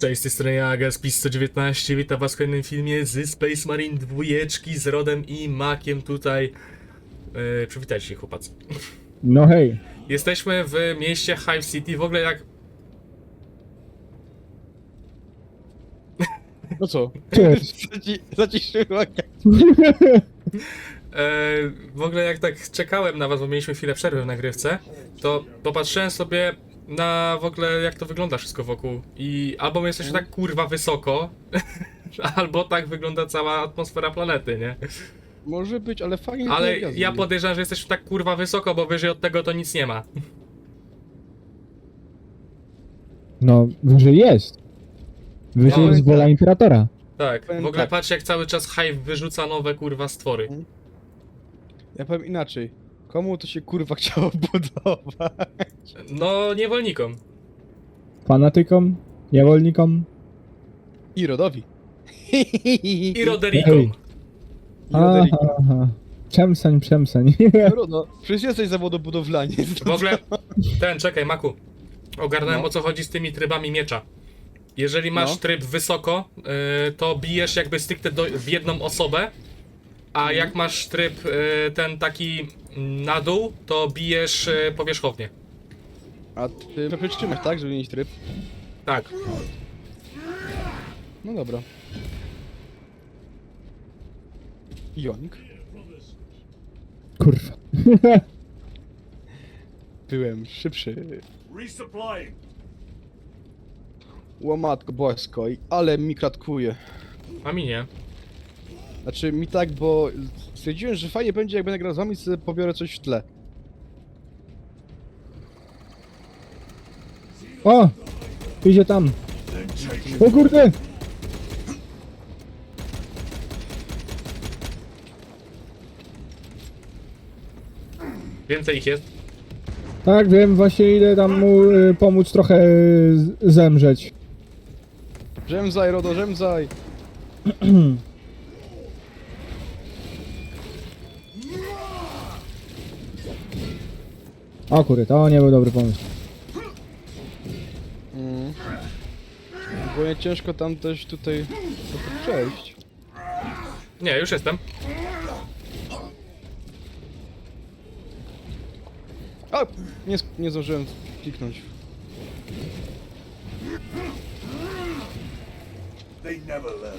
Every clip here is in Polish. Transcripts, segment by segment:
Cześć, z tej strony ja, Gaspis 119, witam was w kolejnym filmie z Space Marine 2 z Rodem i Makiem tutaj. Yy, przywitajcie się chłopacy. No hej. Jesteśmy w mieście Hive City, w ogóle jak... No co? Cześć. Zaci- Zaciszyła. E, w ogóle jak tak czekałem na was, bo mieliśmy chwilę przerwy w nagrywce, to popatrzyłem sobie na w ogóle jak to wygląda wszystko wokół i albo my jesteśmy tak kurwa wysoko, albo tak wygląda cała atmosfera planety, nie? Może być, ale fajnie. Ale ja podejrzewam, że jesteśmy tak kurwa wysoko, bo wyżej od tego to nic nie ma. No, wyżej jest. Wyżej No, jest wola imperatora. Tak, w ogóle tak. patrz jak cały czas Hive wyrzuca nowe kurwa stwory. Ja powiem inaczej. Komu to się kurwa chciało budować? No, niewolnikom. Fanatykom, niewolnikom. I rodowi. I Roderikom. Ej. I rodowi. Aha, aha. Przemsań, przemsań. Rodo, przecież jesteś zawodobudowlaniec. W ogóle, ten, czekaj, Maku. Ogarnąłem No. o co chodzi z tymi trybami miecza. Jeżeli masz No. tryb wysoko, y, to bijesz jakby stricte do, w jedną osobę, a Mhm. jak masz tryb y, ten taki na dół, to bijesz y, powierzchownie. A ty przytrzymać, tak, żeby mieć tryb? Tak. No dobra. Joink. Kurwa. Byłem szybszy. Resupplying. Łomatko bosko, i- ale mi kratkuje. A mi nie. Znaczy mi tak, bo stwierdziłem, że fajnie będzie jak będę grał z wami, sobie pobiorę coś w tle. O! Idzie tam. O kurde! Więcej ich jest. Tak, wiem, właśnie idę tam mu y, pomóc trochę y, zemrzeć. Rzemzaj, Rodo, rzemzaj! O kurde, to nie był dobry pomysł. Mm. Bo nie ciężko tam też tutaj trochę przejść. Nie, już jestem. A! Nie, sk- nie zdążyłem kliknąć.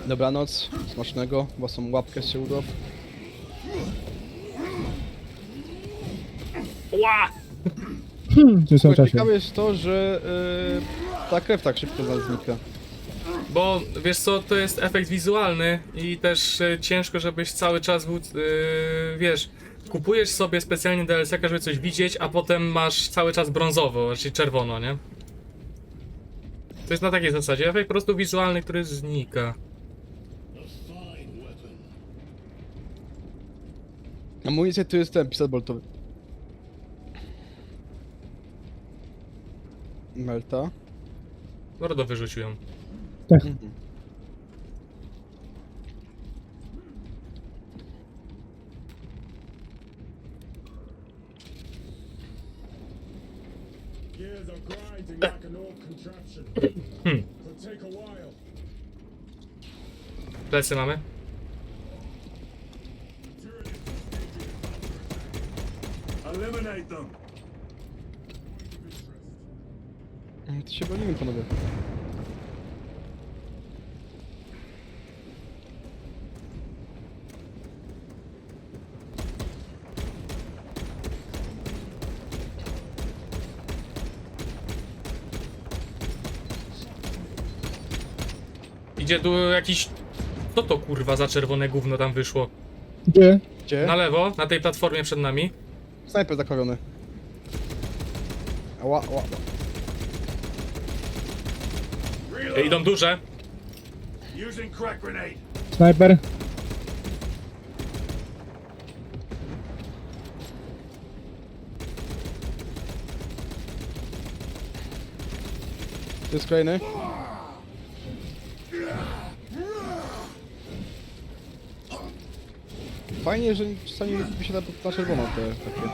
Dobranoc, smacznego, własną łapkę się udow. Ła! Hmm, w tym samym Tylko czasie. ciekawe jest to, że yy, ta krew tak szybko znika. Bo wiesz co, to jest efekt wizualny i też e, ciężko, żebyś cały czas był, e, wiesz, kupujesz sobie specjalnie DLC, żeby coś widzieć, a potem masz cały czas brązowo, czyli czerwono, nie? To jest na takiej zasadzie, efekt po prostu wizualny, który znika. Amunicja to jest ten pistolet boltowy. Melta. Mordo wyrzucił ją. Tak. Gears are grinding like an old contraption. Hmm. Could take a while. Plecy mamy? Eliminate them. Bronimy, panowie. Idzie tu jakiś... Co to kurwa za czerwone gówno tam wyszło? Gdzie? Gdzie? Na lewo, na tej platformie przed nami. Snajper zakowiony. Ała, ała, ała. E, Idą duże. Using crack grenade. Snajper? To jest kolejny. Fajnie, że czasami wysiada na czerwono te takie.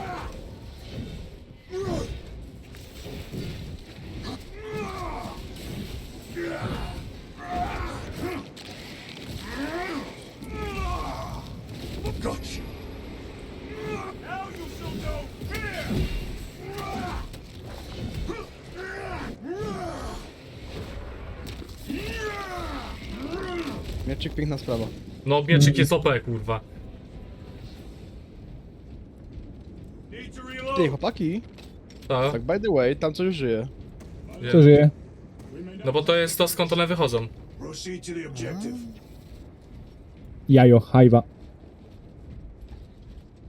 Got you. Now you show no fear. Mieczyk, piękna sprawa. No, mieczyk jest OP, kurwa. Ty, chłopaki, To, tak by the way, tam coś żyje. Co żyje? no bo to jest to, skąd one wychodzą. Proceed to the objective. Jajo, hajwa.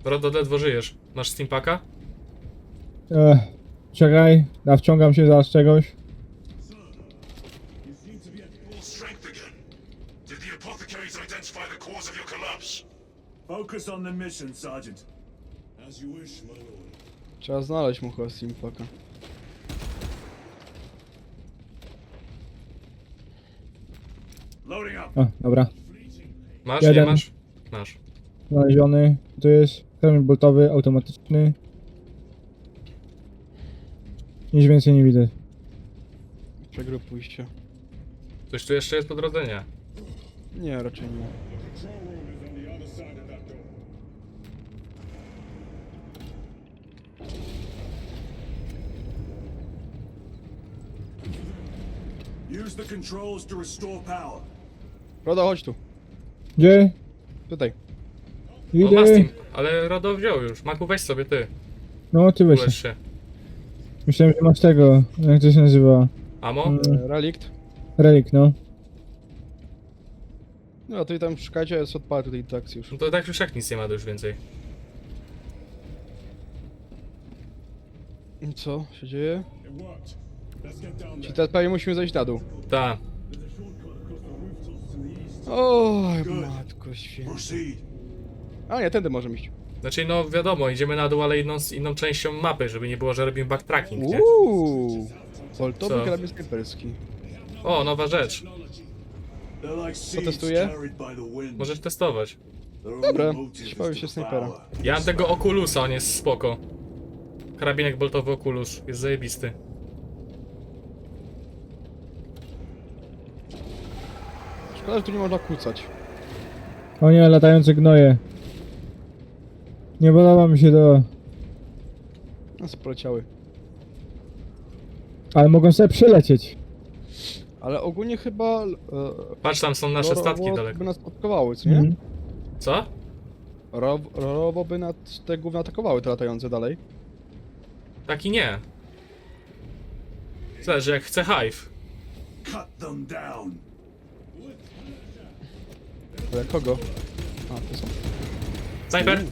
Rodo, ledwo żyjesz. Masz steampaka? Ech, czekaj, nawciągam się zaraz czegoś. Apothecaries identify the cause of your collapse? Focus on the mission, Sergeant. As you wish, my lord. Trzeba znaleźć mu chyba Simpaka. Loading up. O, dobra. Masz, Jeden. nie masz? Masz. Znaleziony. To jest karabin boltowy, automatyczny. Nic więcej nie widzę. Przegrupuj się. Coś tu jeszcze jest po drodze? Nie. Nie, raczej nie. Use the controls to restore power. Roda, chodź tu. Gdzie? Tutaj. Ma Idę. steam, ale Rodo wziął już. Maku, weź sobie ty. No, ty weź. Się. Myślałem, że masz tego. Jak to się nazywa? Amo? Mm, E, Relikt. Relik, no. No, to i tam szukajcie, jest odparty tej interakcji już. No to tak już jak nic nie ma już więcej. I Co się dzieje? It worked. Let's get down Czy there. teraz pewnie musimy zejść na dół. Ta. There's a shortcut across the rooftops to the east. Oj, matko święta. Proceed. A nie, tędy możemy iść. Znaczy, no wiadomo, idziemy na dół, ale inną, inną częścią mapy, żeby nie było, że robimy backtracking, nie? Uuu. Boltowy Co? karabin snajperski. O, nowa rzecz. Like seeds testuję? carried by the wind. Możesz testować. Dobra, to się snajpera. Ja mam tego Oculusa, on jest spoko. Karabinek boltowy Oculus, jest zajebisty. Szkoda, że tu nie można kłócać. O nie, latające gnoje. Nie podoba mi się to. Nas poleciały. Ale mogą sobie przylecieć. Ale ogólnie chyba... E, Patrz, tam są nasze statki daleko. by nas atakowały, co nie? Mhm. Co? Ro- Rorowo by nas te gówna atakowały te latające dalej. Tak i nie. Zależy, jak chce Hive. Cut them down. Ale kogo? A, to są. Sniper!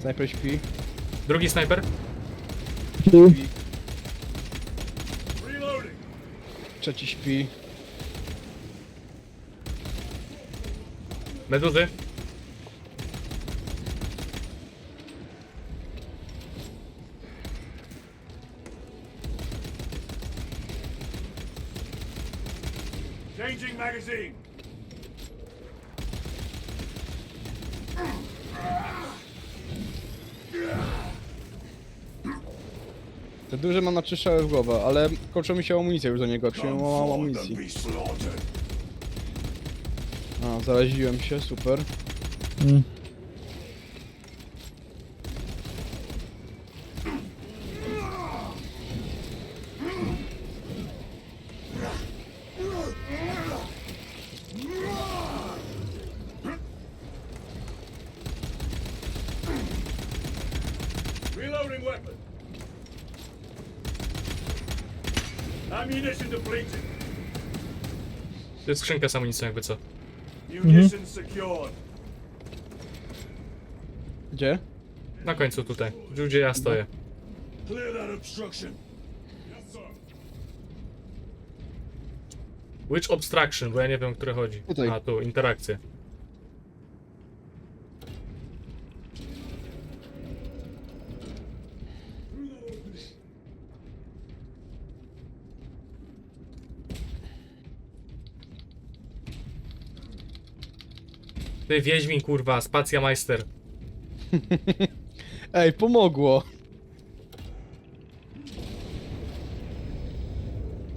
Snajper śpi. Drugi sniper. Reloading. Trzeci śpi. Meduzy. Changing magazine. Te duże mam na trzy strzały w głowę, ale kończy mi się amunicja już do niego, mam forward amunicji. A, zaraziłem się, super. Mm. Ammunition depleted. To jest skrzynka z amunicją, jakby co. Munitions secured. Gdzie? Na końcu tutaj, gdzie ja stoję. Clear that obstruction. Yes, sir. Which obstruction, bo ja nie wiem, o które chodzi. Tutaj. A, tu, interakcje. Ty Wiedźmin, kurwa, Spacja Majster. Ej, pomogło.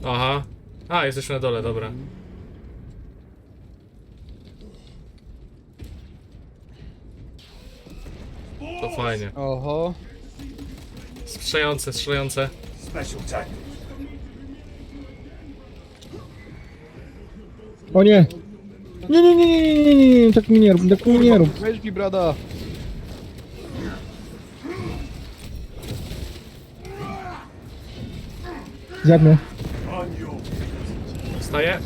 Aha. A, jesteśmy na dole, dobra. To fajnie. Oho. Strzelające, strzelające. Special. O nie! Nie, nie, nie, nie, nie, nie, nie, nie, tak mi nie rób, tak mi nie rób. Weź mi brada. Zjadł mnie. Staję.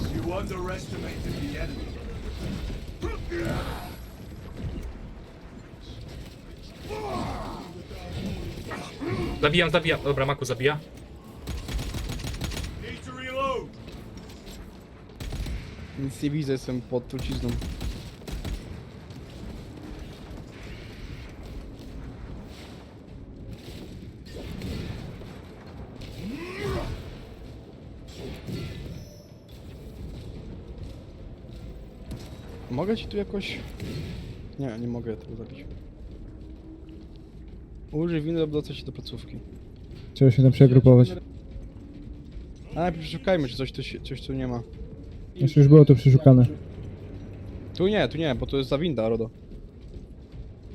Zabijam, zabijam. Dobra, Maku zabija. Nic nie widzę, jestem pod trucizną. Mogę ci tu jakoś... Nie, nie mogę tego zabić. Użyj winy, aby dostać się do placówki. Trzeba się tam przegrupować. A najpierw przeszukajmy, czy coś tu, się, coś tu nie ma. Jeszcze już było to przeszukane. Tu nie, tu nie, bo to jest za winda, Rodo.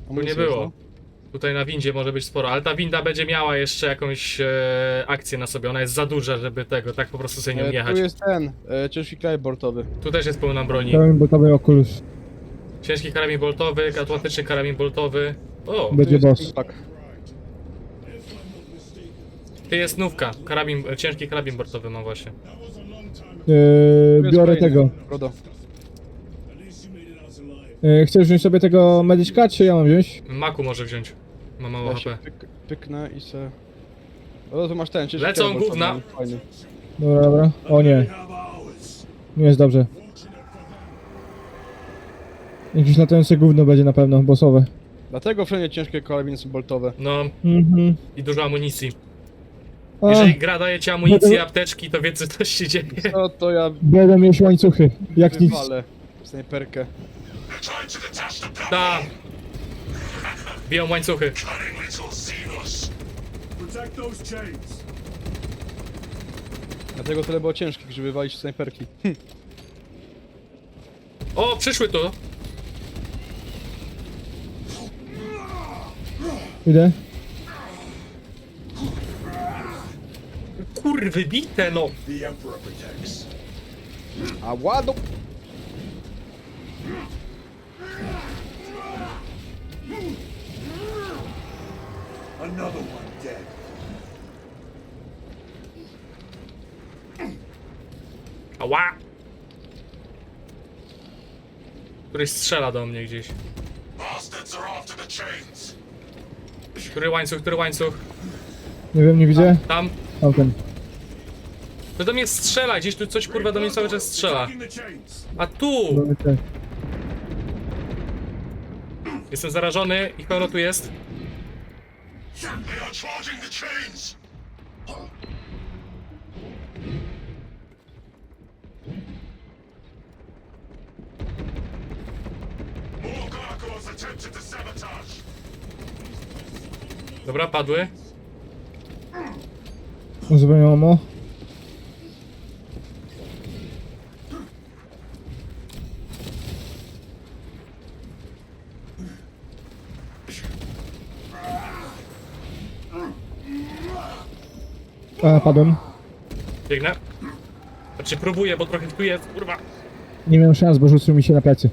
Tu nie było. jest, Tutaj na windzie może być sporo, ale ta winda będzie miała jeszcze jakąś e, akcję na sobie. Ona jest za duża, żeby tego, tak po prostu sobie no. nią E, jechać. Tu jest ten, e, ciężki klej bortowy. Tu też jest pełna broni. Dałem botowy okulus. Ciężki karabin boltowy, atłantyczny karabin boltowy. O, Będzie jest boss. Tak. ty jest nówka. Karabin, e, ciężki karabin boltowy mam właśnie. Yy, biorę tego. Rodo. Yy, chcesz wziąć sobie tego medyczka, czy ja mam wziąć? Maku może wziąć. Ma mało Ja się HP. pyk, pyknę i se... Rodo, tu masz ten, ciężki Lecą gówna. Fajny. Dobra, dobra. O nie, nie jest dobrze. Jakieś latające gówno będzie na pewno, bossowe. Dlatego wszędzie ciężkie karabiny są boltowe. No Mhm. i dużo amunicji. Jeżeli gra daje ci amunicję, apteczki, to wie co coś się dzieje. No to ja będę mieć łańcuchy, jak nic. wywalę snajperkę. Ta. Biją łańcuchy. Protect those chains. Dlatego tyle było ciężkich, żeby walić snajperki. Hm. O, przyszły tu. Idę. Kurwy, bite no. The Emperor protects. A ładu! Another one dead. Ała. Któryś strzela do mnie gdzieś. Bastards are after the chains. Który łańcuch, który łańcuch? Nie wiem, nie widzę. Tam. Tamten. To do mnie strzela, gdzieś tu coś kurwa do mnie cały czas strzela. A tu! Jestem zarażony i pełno tu jest. Dobra, padły. Uzupełniam ammo. A, padłem. Biegnę. Znaczy próbuję, bo trochę tu jest, kurwa. Nie miałem szans, bo rzucił mi się na plecy.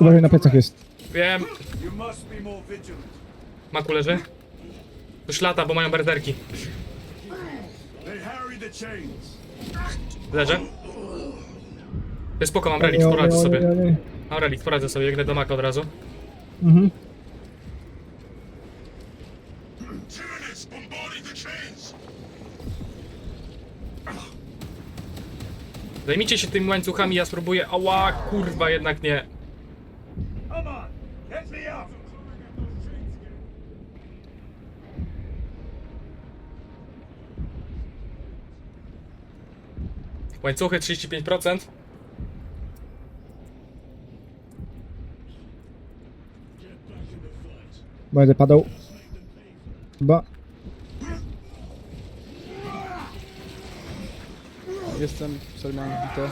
Uważaj, na plecach jest. Wiem. Maku leży. Już lata, bo mają berderki. Leżę. Jest spoko, mam relikt, poradzę sobie. Mam relikt, poradzę sobie, biegnę do Maka od razu. Mhm. Zajmijcie się tymi łańcuchami, ja spróbuję. Ała, kurwa, jednak nie. Łańcuchy 35%. Będę padał. Chyba. Jestem, sorry, mam bite.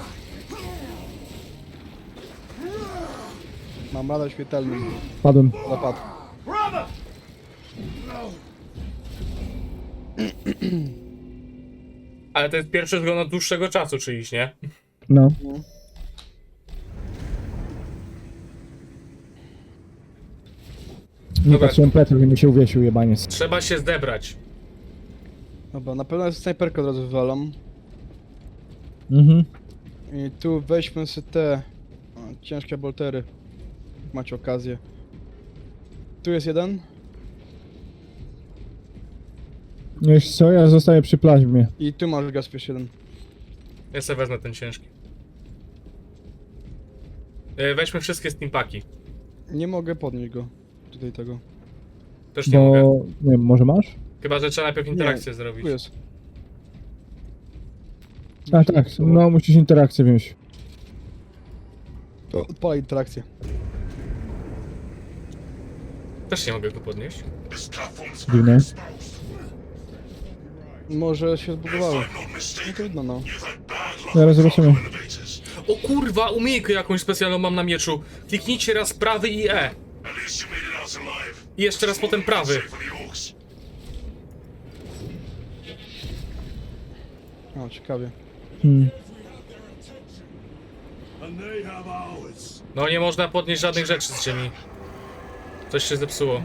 Mam radar świetlny. Padłem. Zapad. Ale to jest pierwszy zgon od dłuższego czasu czyjś, nie? No. no. Nie Dobra. patrzyłem Petru i mi się uwiesił jebaniec. Trzeba się zebrać. Dobra, na pewno jest snajperkę od razu wywalam. Mhm. I tu weźmy sobie te o, ciężkie boltery. jak Macie okazję. Tu jest jeden. Wiesz co, ja zostaję przy plaźmie. I tu masz gazpierz jeden. Ja sobie wezmę ten ciężki. E, Weźmy wszystkie steampaki. Nie mogę podnieść go. Tutaj tego. Też nie mogę. Bo, nie wiem, może masz? Chyba, że trzeba najpierw interakcję Tu zrobić. jest. A tak, no musisz interakcję wziąć. Odpalaj interakcję. Też nie mogę go podnieść. Dziwne. Może się zbugowało. Not No trudno no. Zaraz zobaczymy. O kurwa, umiejkę jakąś specjalną mam na mieczu. Kliknijcie raz prawy i E. I jeszcze raz potem prawy. O, ciekawie. Hmm. No nie można podnieść żadnych rzeczy z ziemi. Coś się zepsuło.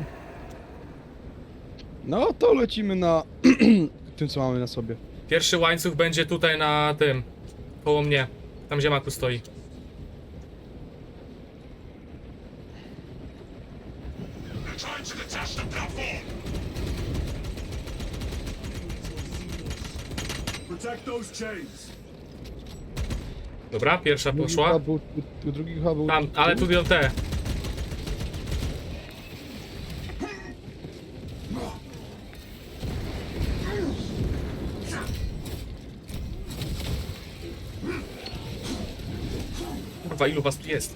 No to lecimy na tym co mamy na sobie. Pierwszy łańcuch będzie tutaj na tym. Koło mnie. Tam gdzie Maku stoi. They're trying to detach the platform. Protect those chains. Dobra, pierwsza Drugi poszła. chyba był, drugi chyba był. Tam, ale tu te. Kurwa, ilu was tu jest?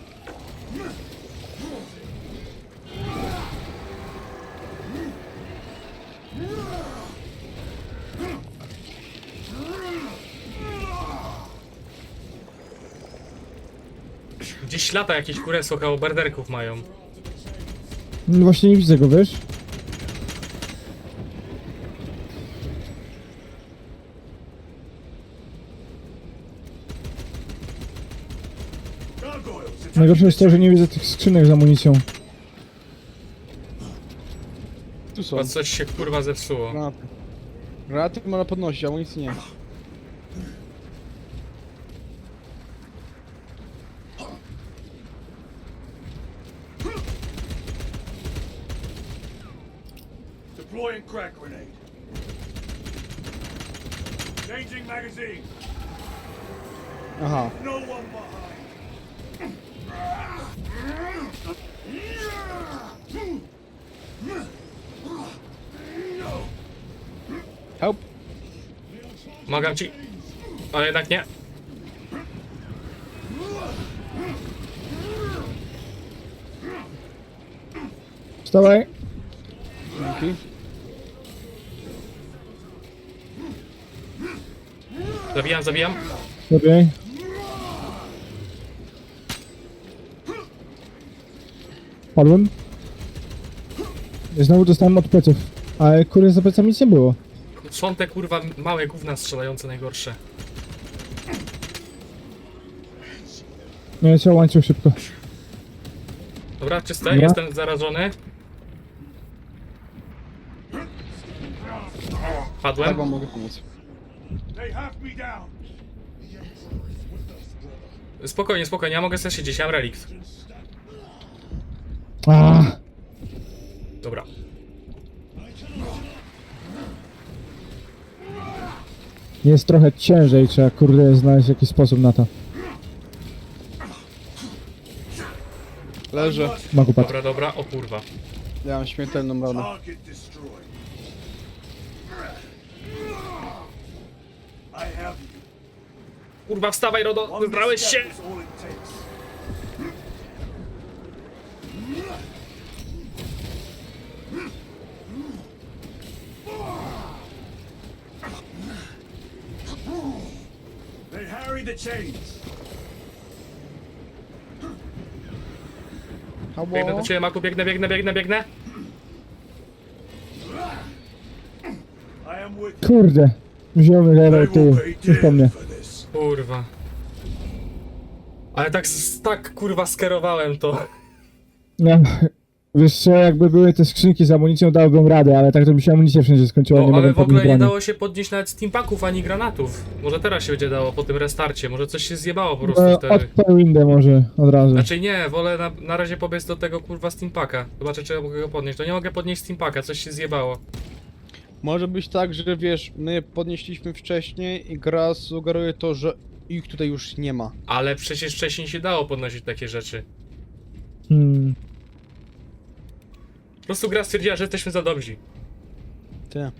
Gdzieś lata jakieś kureso koło berderków mają. No właśnie nie widzę go, wiesz? Najgorsze jest to, że nie widzę tych skrzynek z amunicją. Tu są. Chyba coś się kurwa zepsuło. Granaty. Granaty można podnosić, amunicji nie. Deploying crack grenade. Changing magazine. Aha. No one behind. Help! Pomagam ci. Ale jednak nie. Wstawaj! Dzięki. Zabijam, zabijam. Sobie. Padłem. Znowu dostałem od pleców. Ale kurde, za plecami nic nie było. Są te kurwa małe gówna strzelające najgorsze. Nie, trzeba łańcuch szybko. Dobra, czyste, Dobra. jestem zarażony. Padłem. Wam mogę pomóc. They have me down. Spokojnie, spokojnie, ja mogę sobie siedzieć, ja mam relikt. Dobra. jest trochę ciężej, trzeba kurde znaleźć jakiś sposób na to. Leżę. Magu patrz. Dobra, dobra, o kurwa. Ja mam śmiertelną ranę. Target destroyed. I have you. Kurwa, wstawaj, Rodo, wybrałeś się! They harry the chains. Biegnę do ciebie, Maku, biegnę, biegnę, biegnę, biegnę. I am with you. Kurde. Wziąłem will tył. Już po mnie. dearly for this. Kurwa. Ale tak, tak kurwa skierowałem to. No, wiesz co, jakby były te skrzynki z amunicją, dałbym radę, ale tak to by się amunicja wszędzie skończyła, nie No, ale w ogóle podnieść nie broni. dało się podnieść nawet steampaków ani granatów. Może teraz się będzie dało po tym restarcie, może coś się zjebało po prostu No, wtedy. odpal windę może od razu. Znaczy nie, wolę na, na razie pobiec do tego kurwa steampaka. Zobaczę czy ja mogę go podnieść. To nie mogę podnieść steampaka, coś się zjebało. Może być tak, że wiesz, my podnieśliśmy wcześniej i gra sugeruje to, że ich tutaj już nie ma. Ale przecież wcześniej się dało podnosić takie rzeczy. Hmm. Po prostu gra stwierdziła, że jesteśmy za dobrzy. Ty.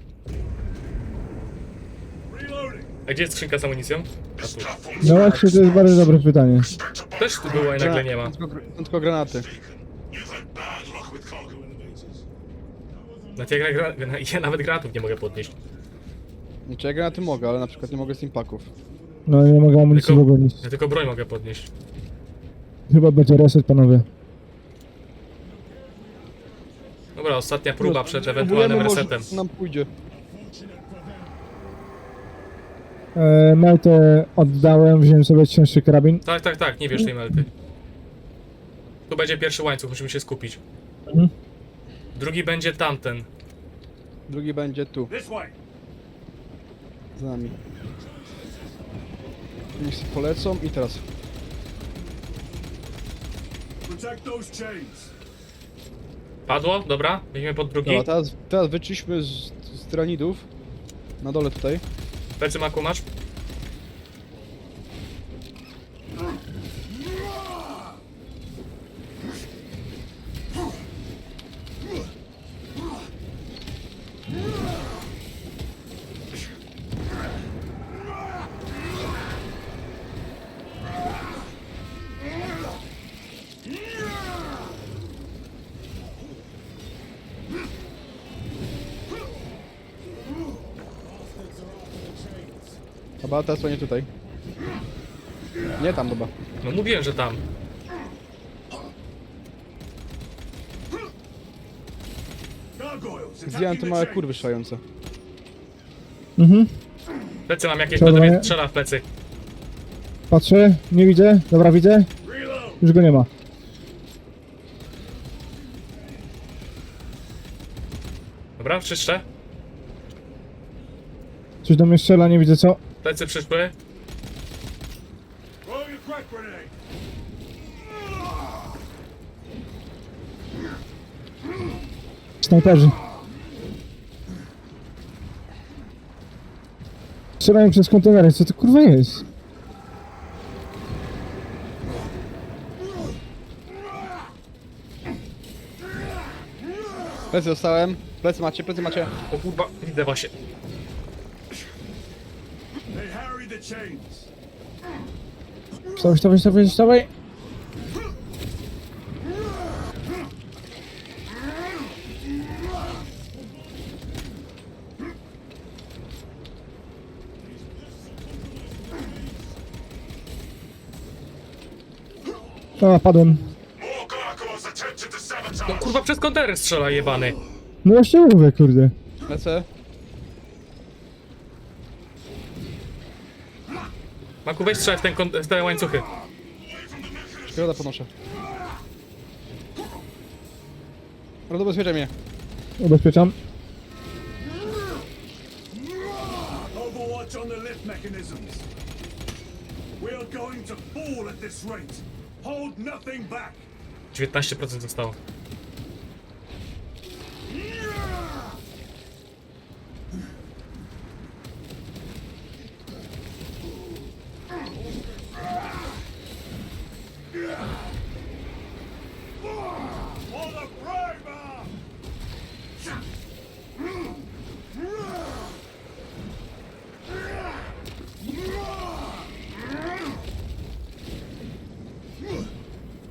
A gdzie jest skrzynka z amunicją? A tu. No właśnie, to jest bardzo dobre pytanie. Też tu była i nagle nie ma. Tylko, gr- tylko granaty. Nawet ja, gra, gra, ja nawet granatów nie mogę podnieść. Znaczy ja granaty mogę, ale na przykład nie mogę steampaków. No nie mogę amunicji Tylko- w ogóle nic. Ja tylko broń mogę podnieść. Chyba będzie reset, panowie. Dobra, ostatnia próba No, przed Próbujemy, ewentualnym może resetem. nam pójdzie. E, Meltę oddałem, wziąłem sobie cięższy karabin. Tak, tak, tak, nie wiesz tej melty. Tu będzie pierwszy łańcuch, musimy się skupić. Mhm. Drugi będzie tamten. Drugi będzie tu, This way. z nami. Niech się polecą i teraz. Protect those chains. Padło? Dobra, weźmiemy pod drugi. Dobra, teraz, teraz wyczyśmy z, z tyranidów. Na dole tutaj. Plecy maku masz? Dobra, teraz nie tutaj. Nie tam, dobra. No mówiłem, że tam. Zjadłem te małe kurwy szające. Mhm. Plecy mam jakieś, to do mnie strzela w plecy. Patrzę, nie widzę. Dobra, widzę. Już go nie ma. Dobra, czyszczę. Coś do mnie strzela, nie widzę co. Plecy przyszły. Snajperzy. Strzelają przez kontenery, co to kurwa jest? Plecy dostałem. Plecy macie, plecy macie. O kurwa, widzę właśnie. They harry the chains. Wstawaj, wstawaj, wstawaj, wstawaj. A, padłem. No kurwa, przez kontener strzela jebany. No właśnie mówię, kurde. Lecę. Maku, weź strzelaj w, ten, kon- w te łańcuchy. Szkoda podnoszę. Dobra, ubezpieczaj mnie. Ubezpieczam. Overwatch on the lift mechanisms. We are going to fall at this rate. Hold nothing back. 19% zostało.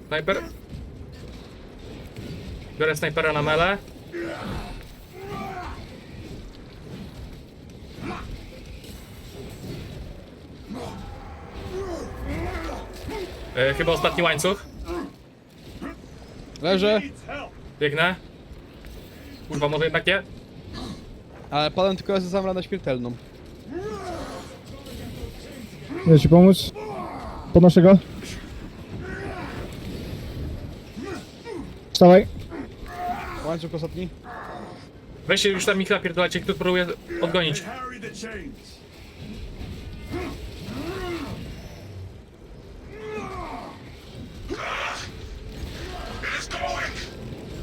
Snajper. Biorę snajpera na mele. E, chyba ostatni łańcuch. Leżę. Biegnę. Kurwa, może jednak nie? Ale padam tylko ja sam radę śmiertelną. Idę ci pomóc. Podnoszę go. Wstawaj. Łańcuch ostatni. Weźcie już tam ich napierdolacie, kto próbuje odgonić.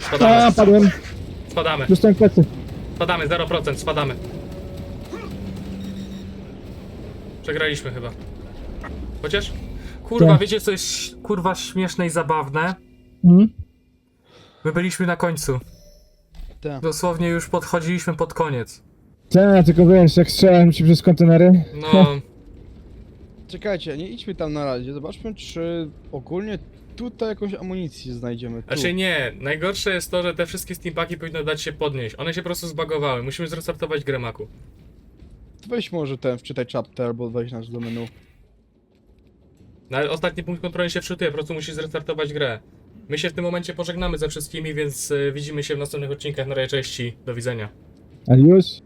A, Spadamy, padłem. spadamy, Dostałem plecy. spadamy, 0%, spadamy. Przegraliśmy chyba. Chociaż? Kurwa, Tak. wiecie co jest kurwa śmieszne i zabawne? Mhm. My byliśmy na końcu. Tak. Dosłownie już podchodziliśmy pod koniec. Tak, tylko wiesz, jak strzelałem ci przez kontenery. No, Czekajcie, nie idźmy tam na razie. Zobaczmy, czy ogólnie tutaj jakąś amunicję znajdziemy. Tu. znaczy nie. Najgorsze jest to, że te wszystkie steampaki powinny dać się podnieść. One się po prostu zbagowały. Musimy zrestartować grę Maku. Weź może ten, wczytaj chapter albo wejść nas do menu. No, ostatni punkt kontroli się wczytuje, po prostu musisz zrestartować grę. My się w tym momencie pożegnamy ze wszystkimi, więc y, widzimy się w następnych odcinkach. Na razie, cześć i do widzenia. Adios.